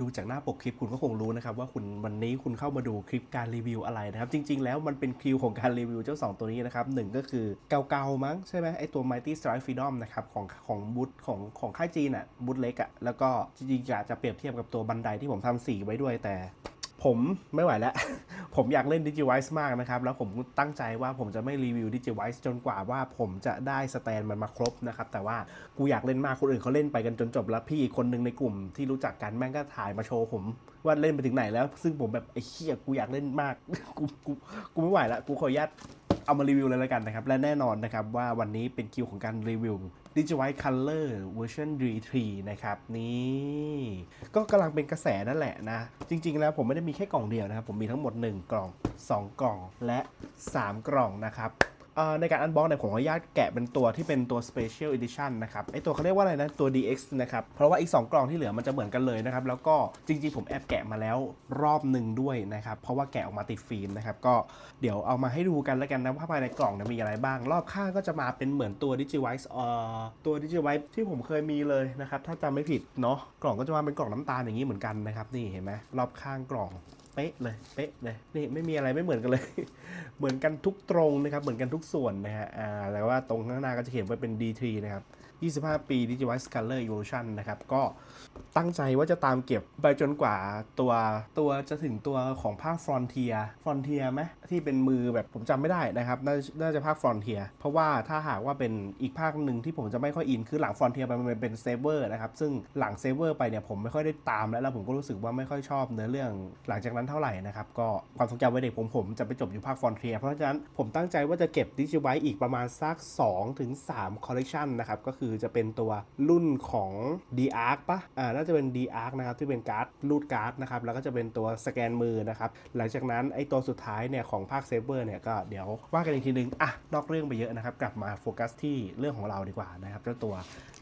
ดูจากหน้าปกคลิปคุณก็คงรู้นะครับว่าคุณวันนี้คุณเข้ามาดูคลิปการรีวิวอะไรนะครับ จริง ๆ แล้วมันเป็นคิวของการรีวิวเจ้า 2 ตัวนี้นะครับหนึ่งก็คือเก่าๆมั้งใช่ไหมไอตัว Mighty Strike Freedom นะครับของของบูธของของค่ายจีนอะบูธเล็กอะแล้วก็จริงๆอยากจะเปรียบเทียบกับตัวบันไดที่ผมทำสีไว้ด้วยแต่ ผมไม่ไหวแล้ว ผมอยากเล่นดิจิไวส์มากนะครับ แล้วผมตั้งใจว่าผมจะไม่รีวิวดิจิไวส์จนกว่าว่าผมจะได้สแตนมันมาครบนะครับ แต่ว่ากูอยากเล่นมากคนอื่นเขาเล่นไปกันจนจบแล้วพี่อีกคนหนึ่งในกลุ่มที่รู้จักกันแม่งก็ถ่ายมาโชว์ผมว่าเล่นไปถึงไหนแล้ว ซึ่งผมแบบไอ้เหี้ยกูอยากเล่นมากกูกูกูไม่ไหวแล้วกูขออนุญาต เอามารีวิวเลยแล้วกันนะครับ และแน่นอนนะครับว่าวันนี้เป็นคิวของการรีวิว Digivise Color Version D3 นะครับนี่ก็กำลังเป็นกระแสนั่นแหละนะ จริง ๆ แล้วผมไม่ได้มีแค่กล่องเดียวนะครับ ผมมีทั้งหมด 1 กล่อง 2 กล่องและ 3 กล่องนะครับ ในการอันบ็อกเนี่ยผมขออนุญาตแกะเป็นตัวที่เป็นตัว Special Edition นะครับไอตัวเขาเรียกว่าอะไรนะตัว DX นะครับ เพราะว่าอีก 2 กล่องที่เหลือมันจะเหมือนกันเลยนะครับ แล้วก็จริงๆ ผมแอบแกะมาแล้วรอบหนึ่งด้วยนะครับ เพราะว่าแกะออกมาติดฟิล์มนะครับ ก็เดี๋ยวเอามาให้ดูกันแล้วกันนะว่าภายในกล่องเนี่ยมีอะไรบ้าง รอบข้างก็จะมาเป็นเหมือนตัว Digivice เอ่อตัว Digivice ที่ผมเคยมีเลยนะครับถ้าจำไม่ผิดเนาะกล่องก็จะมาเป็นกล่องน้ำตาลอย่างนี้เหมือนกันนะครับนี่เห็นไหมรอบข้างกล่อง เป๊ะเลยเป๊ะเลยนี่ไม่มีอะไรไม่เหมือนกันเลย เหมือนกันทุกตรงนะครับเหมือนกันทุกส่วนนะฮะอ่าแต่ว่าตรงข้างหน้าก็จะเขียนไว้เป็น D3 นะครับ25 ปี Digivice Color Evolution นะครับ ก็ตั้งใจว่าจะตามเก็บไปจนกว่าตัวตัวจะถึงตัวของภาค Frontier Frontier ไหมที่เป็นมือแบบผมจำไม่ได้นะครับ น่าน่าจะภาค Frontier เพราะว่าถ้าหากว่าเป็นอีกภาคหนึ่งที่ผมจะไม่ค่อยอิน คือหลัง Frontier ไปมันเป็น Saber นะครับ ซึ่งหลัง Saber ไปเนี่ยผมไม่ค่อยได้ตามแล้วแล้วผมก็รู้สึกว่าไม่ค่อยชอบเนื้อเรื่อง หลังจากนั้นเท่าไหร่นะครับก็ความทรงจำวัยเด็กผมผมจะไปจบอยู่ภาค Frontier เพราะฉะนั้นผมตั้งใจว่าจะเก็บ Digivice อีกประมาณสัก2ถึง3 collection นะครับก็คือจะเป็นตัวรุ่นของ D Arc ปะอ่าน่าจะเป็น D Arc นะครับที่เป็นการ์ดรูดการ์ดนะครับแล้วก็จะเป็นตัวสแกนมือนะครับหลังจากนั้นไอ้ตัวสุดท้ายเนี่ยของภาคเซเบอร์เนี่ยก็เดี๋ยวว่ากันอีกทีนึงอะนอกเรื่องไปเยอะนะครับกลับมาโฟกัสที่เรื่องของเราดีกว่านะครับเจ้าตัว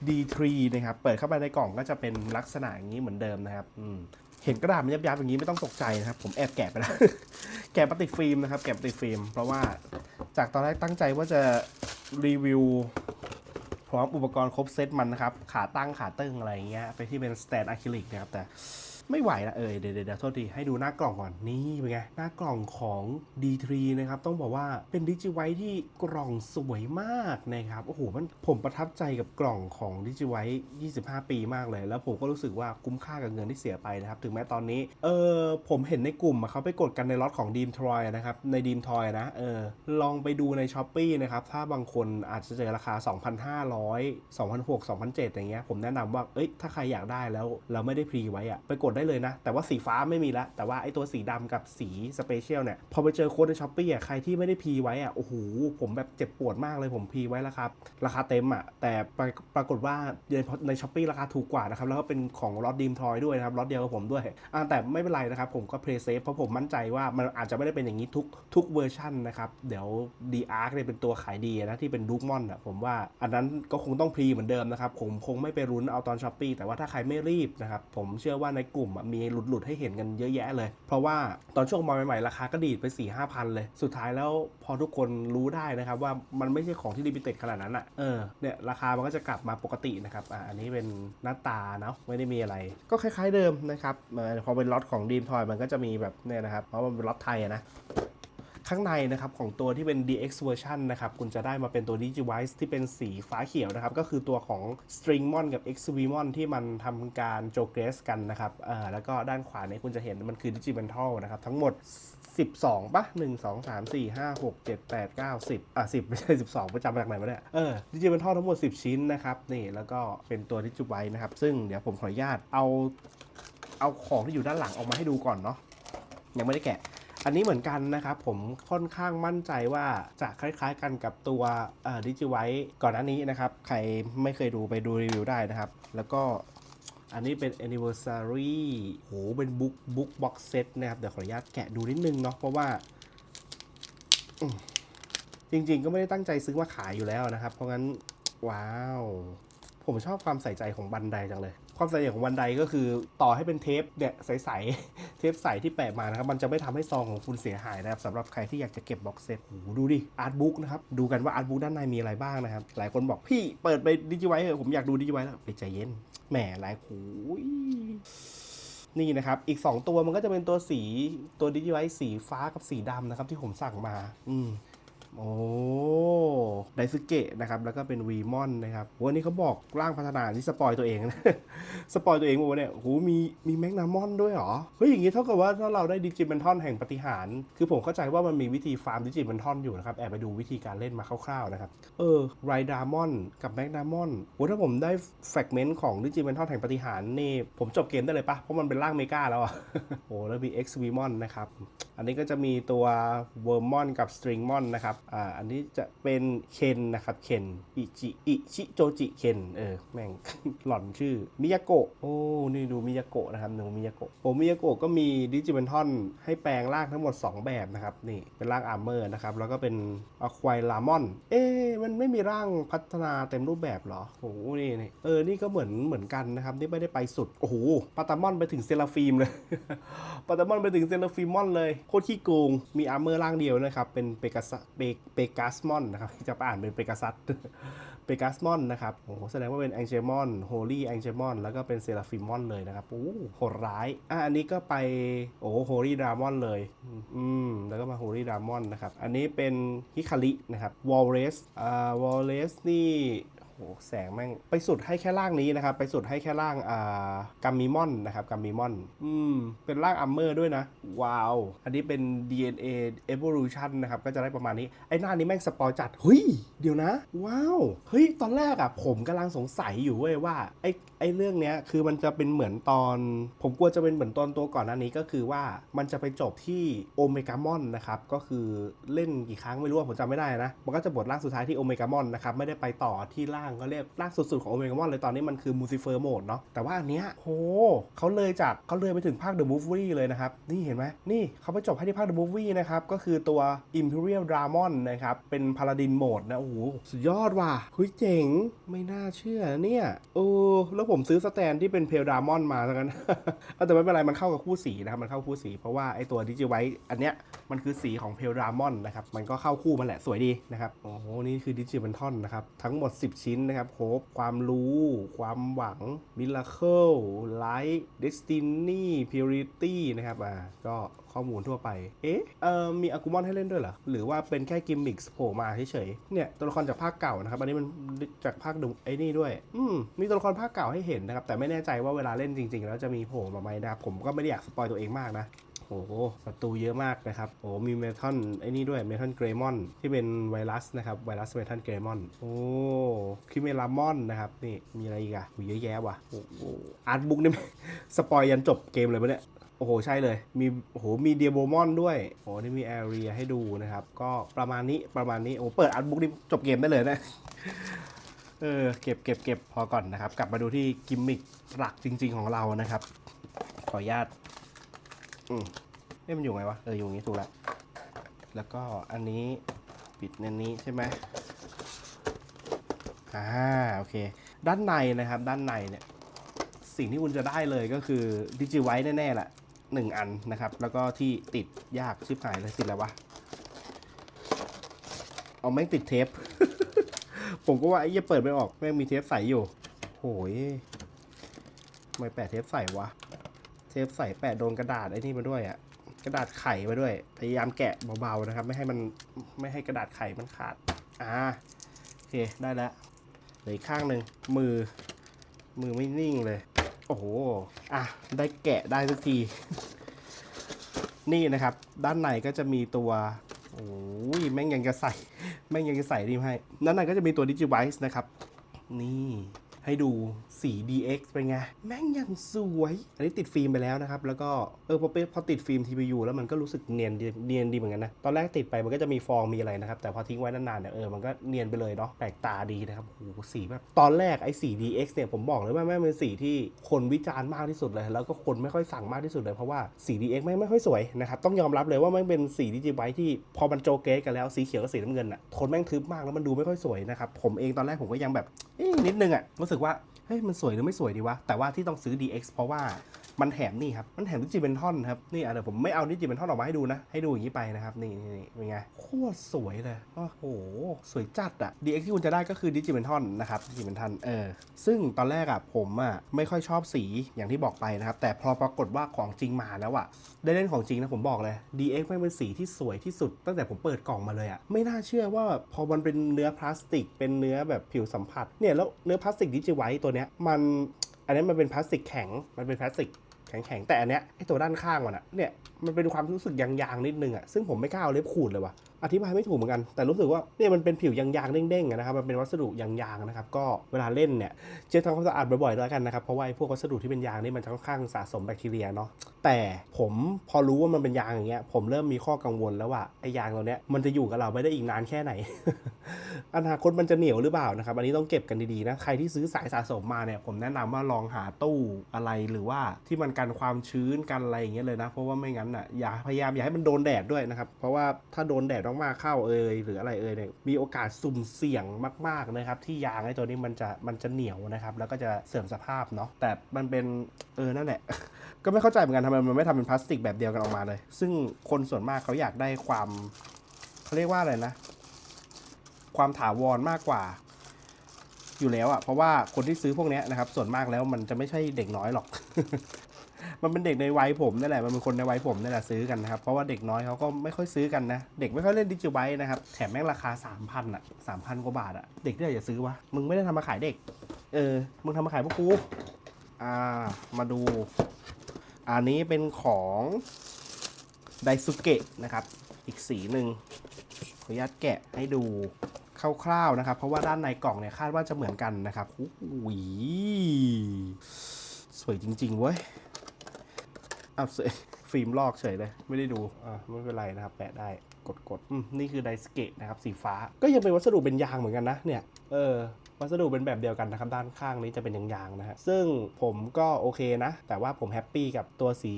D3 นะครับเปิดเข้าไปในกล่องก็จะเป็นลักษณะอย่างนี้เหมือนเดิมนะครับอืม เห็นกระดาษมันยับยับอย่างนี้ไม่ต้องตกใจนะครับ ผมแอบแกะไปแล้วแกะปฏิฟิล์มนะครับ แกะปฏิฟิล์ม เพราะว่าจากตอนแรกตั้งใจว่าจะรีวิวพร้อมอุปกรณ์ครบเซตมันนะครับ ขาตั้งขาตึงอะไรอย่างเงี้ยไปที่เป็นสแตนอะคริลิกนะครับแต่ ไม่ไหวละเออเดี๋ยวเดี๋ยวเดี๋ยวโทษทีให้ดูหน้ากล่องก่อนนี่เป็นไงหน้ากล่องของ D3 นะครับต้องบอกว่าเป็นดิจิไวที่กล่องสวยมากนะครับโอ้โหมันผมประทับใจกับกล่องของดิจิไว25 ปีมากเลย แล้วผมก็รู้สึกว่าคุ้มค่ากับเงินที่เสียไปนะครับถึงแม้ตอนนี้เออผมเห็นในกลุ่มเขาไปกดกันในล็อตของดีมทรอยนะครับในดีมทอยนะเออลองไปดูในช้อปปีนะครับถ้าบางคนอาจจะเจอราคา 2,500 2,600 2,700อย่างเงี้ยผมแนะนำว่าเอ้ยถ้าใครอยากได้แล้วเราไม่ได้พรีไว้อะไปกดได้เลยนะ แต่ว่าสีฟ้าไม่มีแล้ว แต่ว่าไอ้ตัวสีดำกับสีสเปเชียลเนี่ย พอไปเจอโค้ดในช้อปปี้อะใครที่ไม่ได้พีไว้อะโอ้โหผมแบบเจ็บปวดมากเลยผมพีไว้แล้วครับ ราคาเต็มอะ แต่ปรากฏว่าในในช้อปปี้ราคาถูกกว่านะครับ แล้วก็เป็นของล็อตดีมทอยด้วยนะครับล็อตเดียวกับผมด้วยอ่าแต่ไม่เป็นไรนะครับ ผมก็เพลย์เซฟเพราะผมมั่นใจว่ามันอาจจะไม่ได้เป็นอย่างนี้ทุกทุกเวอร์ชันนะครับเดี๋ยวดีอาร์เนี่ยเป็นตัวขายดีนะที่เป็นดูกมอนอะผมว่าอันนั้นก็คงต้องพรีเหมือนเดิมนะครับผมคงไม่ไปรุ้นเอาตอนช้อปปี้แต่ว่าถ้าใครไม่รีบนะครับผมเชื่อว่าในกลุ่มอะมีหลุดหลุดๆให้เห็นกันเยอะแยะเลย เพราะว่าตอนช่วงมาใหม่ๆราคาก็ดีดไป4ี่ห้าพันเลย สุดท้ายแล้วพอทุกคนรู้ได้นะครับว่ามันไม่ใช่ของที่ลิมิเต็ดขนาดนั้นอะเออเนี่ยราคามันก็จะกลับมาปกตินะครับอ่าอันนี้เป็นหน้าตาเนาะไม่ได้มีอะไร ก็คล้ายๆเดิมนะครับเอ่อพอเป็นล็อตของดีมทอยมันก็จะมีแบบเนี่ยนะครับเพราะมันเป็นล็อตไทยอะนะ ข้างในนะครับของตัวที่เป็น DX version นะครับคุณจะได้มาเป็นตัว Digivice ที่เป็นสีฟ้าเขียวนะครับก็คือตัวของ Stringmon กับ Xvmon ที่มันทำการโจเกรสกันนะครับเอ่อแล้วก็ด้านขวาเนี่ยคุณจะเห็นมันคือ Digimental นะครับทั้งหมด 12ปะ1 2 3 4 5 6 7 8 9 10 อะ 10 ไม่ใช่ 12ประจำมาจากไหนมาเนี่ยเออ Digimental ทั้งหมด 10 ชิ้นนะครับนี่แล้วก็เป็นตัว Digivice นะครับ ซึ่งเดี๋ยวผมขออนุญาตเอาเอาของที่อยู่ด้านหลังออกมาให้ดูก่อนเนาะยังไม่ได้แกะ อันนี้เหมือนกันนะครับผมค่อนข้างมั่นใจว่าจะคล้ายๆกันกับตัวดิจิไวก่อนหน้านี้นะครับ ใครไม่เคยดูไปดูรีวิวได้นะครับ แล้วก็อันนี้เป็น anniversary โห เป็นบุ๊กบุ๊กบ็อกเซตนะครับ เดี๋ยวขออนุญาตแกะดูนิดนึงเนาะ เพราะว่า จริงๆ ก็ไม่ได้ตั้งใจซื้อมาขายอยู่แล้วนะครับ เพราะงั้น ว้าว ผมชอบความใส่ใจของบันไดจังเลย ความใส่ใจของบันไดก็คือต่อให้เป็นเทปเนี่ยใสๆเทปใสที่แปะมานะครับ มันจะไม่ทำให้ซองของคุณเสียหายนะครับสำหรับใครที่อยากจะเก็บบ็อกเซตโอ้โหดูดิอาร์ตบุ๊กนะครับ ดูกันว่าอาร์ตบุ๊กด้านในมีอะไรบ้างนะครับ หลายคนบอกพี่เปิดไปดิจิไว้เถอะผมอยากดูดิจิไว้แล้วไปใจเย็นแหมหลายโอ้ยนี่นะครับ อีก 2 ตัวมันก็จะเป็นตัวสีตัวดิจิไวสีฟ้ากับสีดำนะครับ ที่ผมสั่งมา อืม โอ้ไดซึเกะนะครับ แล้วก็เป็นวีมอนนะครับวันนี้เขาบอกร่างพัฒนาที่สปอยตัวเองนะ สปอยตัวเองว่าเนี่ยโหมีมีแมกนามอนด้วยเหรอ เฮ้ย อย่างนี้เท่ากับว่าถ้าเราได้ดิจิบันทอนแห่งปฏิหาร คือผมเข้าใจว่ามันมีวิธีฟาร์มดิจิบันทอนอยู่นะครับ แอบไปดูวิธีการเล่นมาคร่าวๆนะครับ เออไรดามอนกับแมกนามอนโหถ้าผมได้แฟกเมนต์ของดิจิบันทอนแห่งปฏิหารนี่ผมจบเกมได้เลยปะเพราะมันเป็นร่างเมกาแล้วอะโอ้แล้วมี X v m o n นะครับอันนี้ก็จะมีตัว w o r m o n กับ Stringmon นะครับอ่าอันนี้จะเป็นเคนนะครับเคนอิจิอิชิโจจิเคนเออแม่งหล่อนชื่อมิยาโกะโอ้นี่ดูมิยาโกะนะครับหนูมิยาโกะโอ้มิยาโกะก็มีดิจิ n นทอนให้แปลงร่างทั้งหมด 2 แบบนะครับนี่เป็นร่างอาร์เมอร์นะครับแล้วก็เป็นอควายลามอน เอ๊มันไม่มีร่างพัฒนาเต็มรูปแบบเหรอโอ้โหนี่นี่เออนี่ก็เหมือนเหมือนกันนะครับนี่ไม่ได้ไปสุดโอ้โหปาตามอนไปถึงเซราฟีมเลยปาตามอนไปถึงเซราฟีมอนเลยโคตรขี้โกงมีอาร์เมอร์ร่างเดียวนะครับเป็นเปกัสเปเปกัสมอนนะครับจะอ่านเป็นเปกัสัสเปกัสมอนนะครับโอ้โหแสดงว่าเป็นแองเจมอนโฮลี่แองเจมอนแล้วก็เป็นเซราฟิมอนเลยนะครับโอ้โหโหดร้ายอะอันนี้ก็ไปโอ้โฮลี่ดรามอนเลยอืมแล้วก็มาโฮลี่ดรามอนนะครับ อันนี้เป็นฮิคารินะครับวอลเลสอ่าวอลเลสนี่ โอ้โหแสงแม่งไปสุดให้แค่ร่างนี้นะครับ ไปสุดให้แค่ร่างอ่ากัมมิมอนนะครับกัมมิมอนอืมเป็นร่างอัมเมอร์ด้วยนะ ว้าว อันนี้เป็น DNA Evolution นะครับ ก็จะได้ประมาณนี้ ไอ้หน้านี้แม่งสปอยจัดเฮ้ย เดี๋ยวนะ ว้าว เฮ้ย ตอนแรกอะผมกำลังสงสัยอยู่เว้ยว่า ไอ้ไอ้เรื่องเนี้ยคือมันจะเป็นเหมือนตอน ผมกลัวจะเป็นเหมือนตอนตัวก่อนหน้านี้ก็คือว่ามันจะไปจบที่โอเมกามอนนะครับก็คือเล่นกี่ครั้งไม่รู้ผมจำไม่ได้นะมันก็จะบทร่างสุดท้ายที่โอเมกามอนนะครับไม่ได้ไปต่อที่ร่างก็เรียกร่างสุดๆของโอเมกามอนเลยตอนนี้มันคือมูซิเฟอร์โหมดเนาะแต่ว่าอันเนี้ยโหเขาเลยจากเขาเลยไปถึงภาค The Movie เลยนะครับ นี่เห็นไหมนี่เขาไปจบให้ที่ภาค The Movie นะครับ ก็คือตัว Imperial Dramon นะครับ เป็นพา l a ดินโหมดนะโอ้โหสุดยอดว่ะเฮ้ยเจ๋งไม่น่าเชื่อเนี่ยเออแล้วผมซื้อสแตนที่เป็นเพลดามอนมาซะกันเอาแต่ไม่เป็นไรมันเข้ากับคู่สีนะครับมันเข้าคู่สี เพราะว่าไอตัวดิจิไวอันเนี้ยมันคือสีของเพลดามอนนะครับมันก็เข้าคู่มันแหละสวยดีนะครับโอ้โหนี่คือดิจิบันทอนนะครับทั้งหมด 10ชิ้นนะครับโครบความรู้ ความหวังมิลเคิลไลท์เดสตินีพิวริตี้นะครับอ่าก็ข้อมูลทั่วไป เอ๊ะเอ่อมีอากูมอนให้เล่นด้วยเหรอ หรือว่าเป็นแค่กิมมิคโผล่มาเฉยๆ เนี่ย ตัวละครจากภาคเก่านะครับ อันนี้มันจากภาคดูไอ้นี่ด้วย อืม มีตัวละครภาคเก่าให้เห็นนะครับ แต่ไม่แน่ใจว่าเวลาเล่นจริงๆ แล้วจะมีโผล่มาไหมนะครับ ผมก็ไม่ได้อยากสปอยตัวเองมากนะ โอ้โหศัตรูเยอะมากนะครับ โอ้มีเมทัลไอ้นี่ด้วยเมทัลเกรมอนที่เป็นไวรัสนะครับ ไวรัสเมทัลเกรมอน โอ้คิเมลามอนนะครับ นี่มีอะไรอีกอะโหเยอะแยะว่ะ โอ้โหอาร์ตบุ๊กนี่สปอยยันจบเกมเลยปะเนี่ยโอ้โห ใช่เลย มีโอ้โหมีเดียโบมอนด้วยโอ้นี่มีแอเรียให้ดูนะครับ ก็ประมาณนี้ประมาณนี้โอ้เปิดอาร์ตบุ๊กนี่จบเกมได้เลยนะ เออ เก็บเก็บเก็บพอก่อนนะครับ กลับมาดูที่กิมมิคหลักจริง ๆของเรานะครับ ขออนุญาต อืมเอ๊ะมันอยู่ไงวะ เอออยู่อย่างนี้ถูกแล้วแล้วก็อันนี้ปิดในนี้ใช่ไหมอ่าโอเค ด้านในนะครับ ด้านในเนี่ย สิ่งที่คุณจะได้เลยก็คือดิจิไว้แน่ๆแหละหนึ่งอันนะครับ แล้วก็ที่ติดยากชิบหายเลยติดแล้ววะ เอาแม่งติดเทป ผมก็ว่าไอ้เหี้ยเปิดไม่ออกแม่งมีเทปใสอยู่โหยทำไมแปะเทปใสวะ เทปใส่แปะโดนกระดาษไอ้นี่มาด้วยอะ่ะกระดาษไข่มาด้วย พยายามแกะเบาๆนะครับ ไม่ให้มันไม่ให้กระดาษไข่มันขาด อ่าโอเคได้แล้วเหลือข้างหนึ่งมือ มือไม่นิ่งเลย โอ้โหอะได้แกะได้สักที นี่นะครับ ด้านในก็จะมีตัวโอ้ยแม่งยังจะใส่ แม่งยังจะใส่นี่มให้ด้านในก็จะมีตัวดิจิไวส์นะครับ นี่ให้ดู สี DX เป็นไง แม่งยังสวย อันนี้ติดฟิล์มไปแล้วนะครับ แล้วก็ เออพอไปพอติดฟิล์ม TPU แล้วมันก็รู้สึกเนียนเนียนดีเหมือนกันนะ ตอนแรกติดไปมันก็จะมีฟองมีอะไรนะครับ แต่พอทิ้งไว้นานๆเนี่ยเออมันก็เนียนไปเลยเนาะแปลกตาดีนะครับโอ้โหสีแบบตอนแรกไอ้สี DX เนี่ยผมบอกเลยว่าแม่งเป็นสีที่คนวิจารณ์มากที่สุดเลย แล้วก็คนไม่ค่อยสั่งมากที่สุดเลยเพราะว่าสี DX แม่งไม่ค่อยสวยนะครับต้องยอมรับเลยว่าแม่งเป็นสีดิจิไวที่พอมันโจเกสกันแล้วสีเขียวกับสีน้ำเงินอะทนแม่งทึบมากแล้วมันดูไม่ค่อยสวยนะครับผมเองตอนแรกผมก็ยังแบบนิดนึงอะรู้สึกว่า เฮ้ยมันสวยหรือไม่สวยดีวะ แต่ว่าที่ต้องซื้อ DX เพราะว่า มันแถมนี่ครับ มันแถมดิจิเ e นทอนครับ นี่อะเดี๋ยวผมไม่เอาดิจิเ e นทอนออกมาให้ดูนะ ให้ดูอย่างนี้ไปนะครับ นี่นี่เป็นไง โคตรสวยเลย โอ้โห สวยจัดอะ DX ที่คุณจะได้ก็คือดิจิเ e นทอนนะครับดิจิเ e นทอนเออ ซึ่งตอนแรกอะผมอะไม่ค่อยชอบสีอย่างที่บอกไปนะครับ แต่พอปรากฏว่าของจริงมาแล้วอะได้เล่นของจริงนะผมบอกเลย DX ไม่เป็นสีที่สวยที่สุด ตั้งแต่ผมเปิดกล่องมาเลยอะไม่น่าเชื่อว่าพอมันเป็นเนื้อพลาสติก เป็นเนื้อแบบผิวสัมผัส เนี่ยแล้วเนื้อพลาสติกดิจิไวท์ตัวเนี้ยมันอันนี้มันเป็นพลาสติกแข็ง มันเป็นพลาสติก แข็งๆแต่อันเนี้ยไอตัวด้านข้างมันอะเนี่ยมันเป็นความรู้สึกยางๆนิดนึงอะซึ่งผมไม่กล้าเอาเล็บขูดเลยว่ะ อธิบายไม่ถูกเหมือนกัน แต่รู้สึกว่าเนี่ยมันเป็นผิวยางๆเด้งๆนะครับมันเป็นวัสดุยางๆนะครับก็เวลาเล่นเนี่ยเช็ดทำความสะอาดบ่อยๆแล้วกันนะครับเพราะว่าไอ้พวกวัสดุที่เป็นยางนี่มันจะค่อนข้างสะสมแบคทีเรียเนาะแต่ผมพอรู้ว่ามันเป็นยางอย่างเงี้ยผมเริ่มมีข้อกังวลแล้วว่าไอ้ยางตัวเนี้ยมันจะอยู่กับเราไปได้อีกนานแค่ไหน อนาคตมันจะเหนียวหรือเปล่านะครับอันนี้ต้องเก็บกันดีๆนะใครที่ซื้อสายสะสมมาเนี่ยผมแนะนำว่าลองหาตู้อะไรหรือว่าที่มันกันความชื้นกันอะไรอย่างเงี้ยเลยนะ เพราะว่าไม่งั้นอะอย่าพยายามอย่าให้มันโดนแดดด้วยนะครับเพราะว่าถ้าโดนแดดมากๆเข้าเอยหรืออะไรเอยเนี่ยมีโอกาสสุ่มเสี่ยงมากๆนะครับที่ยางไอ้ตัวนี้มันจะมันจะเหนียวนะครับแล้วก็จะเสื่อมสภาพเนาะแต่มันเป็นเออนั่นแหละ ก็ไม่เข้าใจเหมือนกันทำไมมันไม่ทำเป็นพลาสติกแบบเดียวกันออกมาเลย ซึ่งคนส่วนมากเขาอยากได้ความเขาเรียกว่าอะไรนะ ความถาวรมากกว่า อยู่แล้วอะ่ะเพราะว่าคนที่ซื้อพวกนี้นะครับส่วนมากแล้วมันจะไม่ใช่เด็กน้อยหรอก มันเป็นเด็กในวัยผมนั่นแหละมันเป็นคนในวัยผมนั่นแหละซื้อกันนะครับเพราะว่าเด็กน้อยเขาก็ไม่ค่อยซื้อกันนะ เด็กไม่ค่อยเล่นดิจิไบต์นะครับแถมแม่งราคา 3,000อะ3,000กว่าบาทอะเด็กที่ไหนจะซื้อวะมึงไม่ได้ทำมาขายเด็ก เออมึงทำมาขายพวกกูอ่ามาดู อันนี้เป็นของไดซุเกะนะครับอีกสีหนึ่งขออนุญาตแกะให้ดู คร่าวๆนะครับ เพราะว่าด้านในกล่องเนี่ยคาดว่าจะเหมือนกันนะครับโอ้ยสวยจริงๆเว้ยอ้าวสวยฟิล์มลอกเฉยเลย ไม่ได้ดูอ่าไม่เป็นไรนะครับ แปะได้กดกดอืมนี่คือไดสเกตนะครับ สีฟ้า ก็ยังเป็นวัสดุเป็นยางเหมือนกันนะเนี่ย เออ วัสดุเป็นแบบเดียวกันนะครับด้านข้างนี้จะเป็นยางๆนะฮะซึ่งผมก็โอเคนะ แต่ว่าผมแฮปปี้กับตัวสี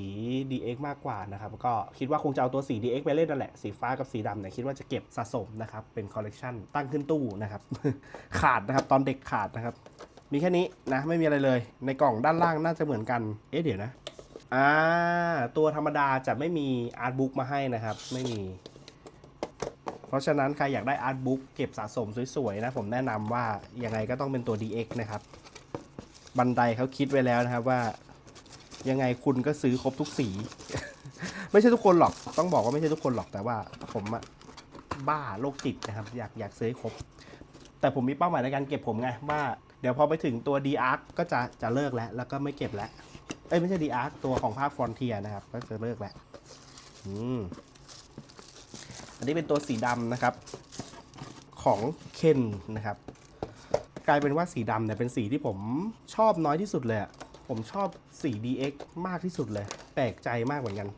DX มากกว่านะครับก็คิดว่าคงจะเอาตัวสี DX ไปเล่นนั่นแหละ สีฟ้ากับสีดำเนี่ยคิดว่าจะเก็บสะสมนะครับเป็นคอลเลกชันตั้งขึ้นตู้นะครับขาดนะครับตอนเด็กขาดนะครับมีแค่นี้นะไม่มีอะไรเลย ในกล่องด้านล่างน่าจะเหมือนกันเอ๊ะเดี๋ยวนะอ่าตัวธรรมดาจะไม่มีอาร์ตบุ๊กมาให้นะครับ ไม่มี เพราะฉะนั้นใครอยากได้อาร์ตบุ๊กเก็บสะสมสวยๆนะ ผมแนะนำว่ายังไงก็ต้องเป็นตัว DX นะครับ บันไดเขาคิดไว้แล้วนะครับว่า ยังไงคุณก็ซื้อครบทุกสี ไม่ใช่ทุกคนหรอก ต้องบอกว่าไม่ใช่ทุกคนหรอกแต่ว่าผมอะบ้าโรคจิตนะครับ อยากอยากซื้อให้ครบ แต่ผมมีเป้าหมายในการเก็บผมไงว่าเดี๋ยวพอไปถึงตัว D a r ก็จะจะเลิกแล้ว แล้วก็ไม่เก็บแล้ว เอ้ยไม่ใช่ D a r ตัวของภาค Frontier นะครับ ก็จะเลิกแล้ว อืม นนี้เป็นตัวสีดำนะครับ ของเคนนะครับ กลายเป็นว่าสีดำเนี่ยเป็นสีที่ผมชอบน้อยที่สุดเลยอะผมชอบสี DX มากที่สุดเลย แปลกใจมากเหมือนกัน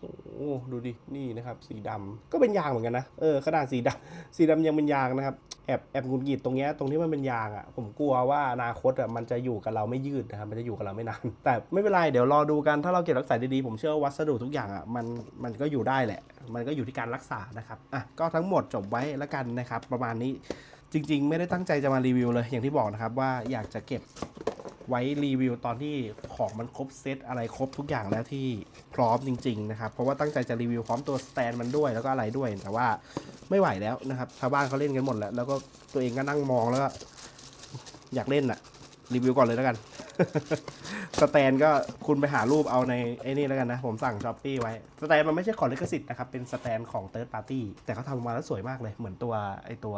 โอ้โหดูดิ นี่นะครับ สีดำก็เป็นยางเหมือนกันนะ เออ ขนาดสีดำสีดำยังเป็นยางนะครับ แอบแอบงุนงิดตรงเนี้ยตรงที่มันเป็นยางอะ่ะผมกลัวว่าอนาคตอะ่ะมันจะอยู่กับเราไม่ยืดนะครับมันจะอยู่กับเราไม่นาน แต่ไม่เป็นไรเดี๋ยวรอดูกันถ้าเราเก็บรักษาดีๆผมเชื่อวัสดุทุกอย่างอะ่ะมันมันก็อยู่ได้แหละ มันก็อยู่ที่การรักษานะครับอะก็ทั้งหมดจบไว้แล้วกันนะครับ ประมาณนี้ จริง ๆ ไม่ได้ตั้งใจจะมารีวิวเลยอย่างที่บอกนะครับว่าอยากจะเก็บไว้รีวิวตอนที่ของมันครบเซตอะไรครบทุกอย่างแล้วที่พร้อมจริง ๆ นะครับ เพราะว่าตั้งใจจะรีวิวพร้อมตัวสแตนมันด้วยแล้วก็อะไรด้วย แต่ว่าไม่ไหวแล้วนะครับชาวบ้านเขาเล่นกันหมดแล้ว แล้วก็ตัวเองก็นั่งมองแล้วก็อยากเล่นอะรีวิวก่อนเลยแล้วกัน สแตนก็คุณไปหารูปเอาในไอ้นี่แล้วกันนะ ผมสั่งช้อปปี้ไว้ สแตนมันไม่ใช่ของลิขสิทธิ์นะครับ เป็นสแตนของเติร์ดปาร์ตี้แต่เขาทำออกมาแล้วสวยมากเลยเหมือนตัวไอตัว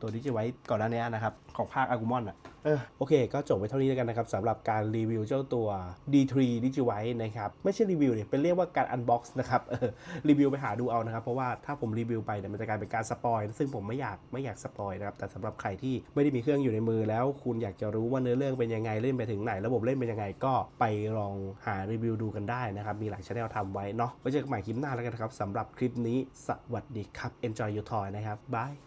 ตัวดิจิไว้ก่อนหน้านี้นะครับ ของภาคอากูมอนอะเออโอเค ก็จบไปเท่านี้แล้วกันนะครับสำหรับการรีวิวเจ้าตัว D3 d i g i v i นะครับ ไม่ใช่รีวิวเนี่ยเป็นเรียกว่าการอันบ็อกซ์นะครับเออรีวิวไปหาดูเอานะครับ เพราะว่าถ้าผมรีวิวไปเนี่ยมันจะกลายเป็นการสปอยซึ่งผมไม่อยากไม่อยากสปอยนะครับแต่สำหรับใครที่ไม่ได้มีเครื่องอยู่ในมือแล้ว คุณอยากจะรู้ว่าเนื้อเรื่องเป็นยังไงเล่นไปถึงไหน ระบบเล่นเป็นยังไงก็ไปลองหารีวิวดูกันได้นะครับมีหลายช anel ทำไว้เนาะไว้เจอกันใหม่คลิปหน้าแล้วกันนะครับสำหรับคลิปนี้สวัสดีครับ enjoy your toy นะครับบาย